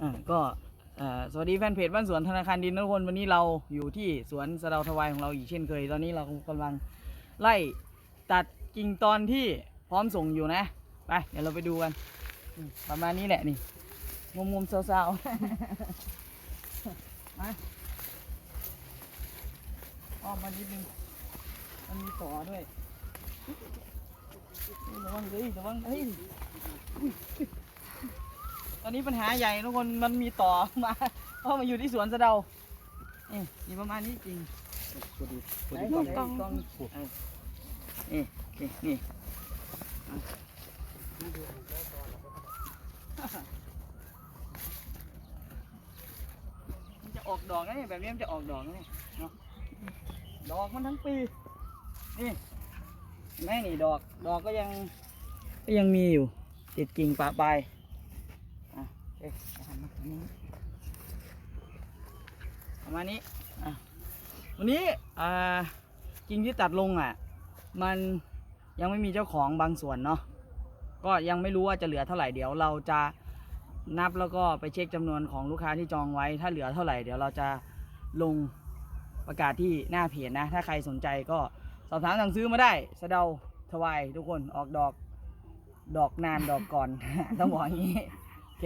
อ่าก็สวัสดีแฟนเพจบ้านสวนธนาคารดินนะทุกคนวันนี้เราอยู่ที่สวนสะเดาทวายของเราอีกเช่นเคย ตอนนี้เรากำลังไล่ตัดกิ่งตอนที่พร้อมส่งอยู่นะไปเดี๋ยวเราไปดูกัน ประมาณนี้แหละนี่มุมมุมเศร้าๆมาอ้อมมานิดนึงมันมีต่อด้วยระวังเลยระวังเฮ้ย อนนี้ปัญหาใหญ่ทุกคนมันมีต่อมาเพราะมาอยู่ที่สวนสะเดานี่มีประมาณนี้จริงพอดีพอไหนดีกล้องกล้องกล้องเออนี่นี่นี่อะมันจะออกดอกนะเนี่ยแบบนี้มันจะออกดอกนะเนี่ยเนาะดอกมันทั้งปี นี่เห็นไหมนี่ดอก ดอกก็ยังก็ยังมีอยู่ ติดกิ่งปะปลายอะ เอ๊ะหันมาทางนี้ประมาณนี้อะวันนี้อ่ากิ่งที่ตัดลงอะ มันยังไม่มีเจ้าของบางส่วนเนาะก็ยังไม่รู้ว่าจะเหลือเท่าไหร่เดี๋ยวเราจะนับแล้วก็ไปเช็คจำนวนของลูกค้าที่จองไว้ ถ้าเหลือเท่าไหร่เดี๋ยวเราจะลงประกาศที่หน้าเพจนะ ถ้าใครสนใจก็สอบถามสั่งซื้อมาได้สะเดาทวายทุกคนออกดอก ดอกนานดอกก่อน ต้องบอกอย่างนี้ โอเค